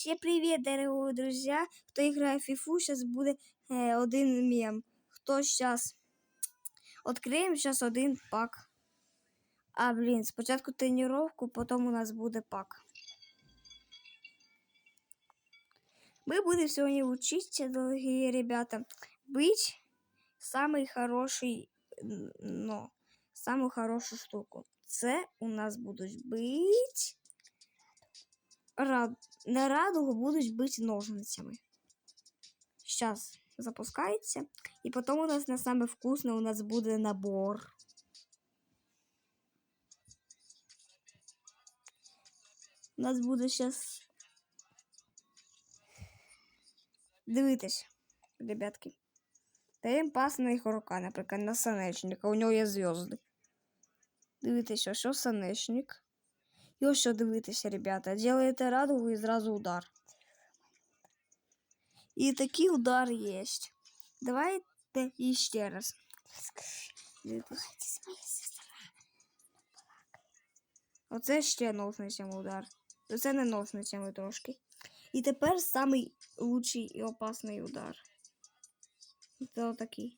Всем привет, дорогие друзья! Кто играет в фифу, сейчас будет э, один мем. Хто сейчас? Откриємо сейчас один пак. А, блін, спочатку тренировку, потім у нас буде пак. Мы будем сегодня учиться, дорогие ребята, быть самый хороший, н- но самую хорошую штуку. Це у нас будуть бить рад... на радугу будуть бити ножницями. Сейчас запускається. І потім у нас на саме вкусне у нас буде набор. У нас буде зараз. Дивитись, ребятки. Даємо пас на ігрока, наприклад, на санечника. У нього є зв'язки. Дивитися, що санечник. І ось що дивитися, ребята. Делаєте радугу і зразу удар. І такий удар є. Давайте іще раз. Оце ще ножницями удар. Це не ножницями трошки. І тепер самий лучший і опасний удар. Це отакий.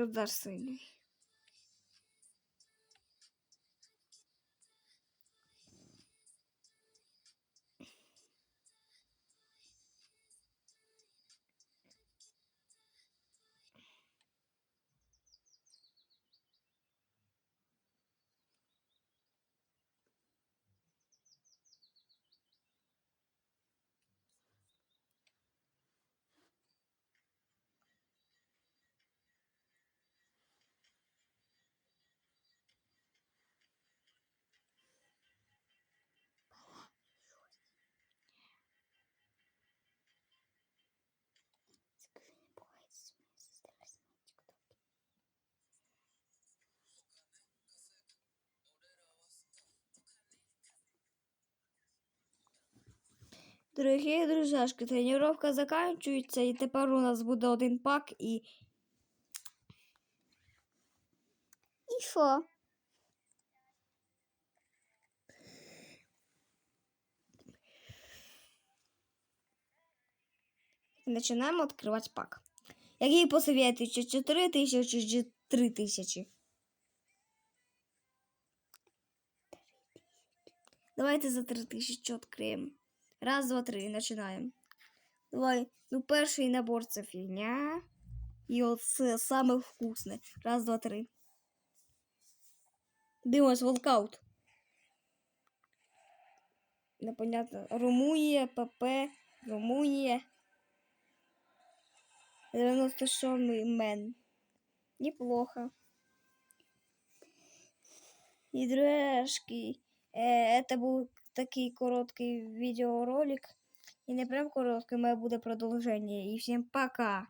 Удар сильний. Дорогі друзяшки, тренування закінчується, і тепер у нас буде один пак і. І що? Починаємо відкривати пак. Який посоветуєте, 4 тисячі чи 3 тисячі? Давайте за 3 тисячі відкриємо. Раз, два, три, починаємо. Давай. Ну, перший набор це фігня. І оце саме вкусне. Раз, два, три. Дивимось, волкаут. Непонятно. Румунія, ПП, Румунія. 97 мен. Неплохо. Дружки. Е, це був такий короткий відеоролик. І не прям короткий, має буде продовження. І всім пока!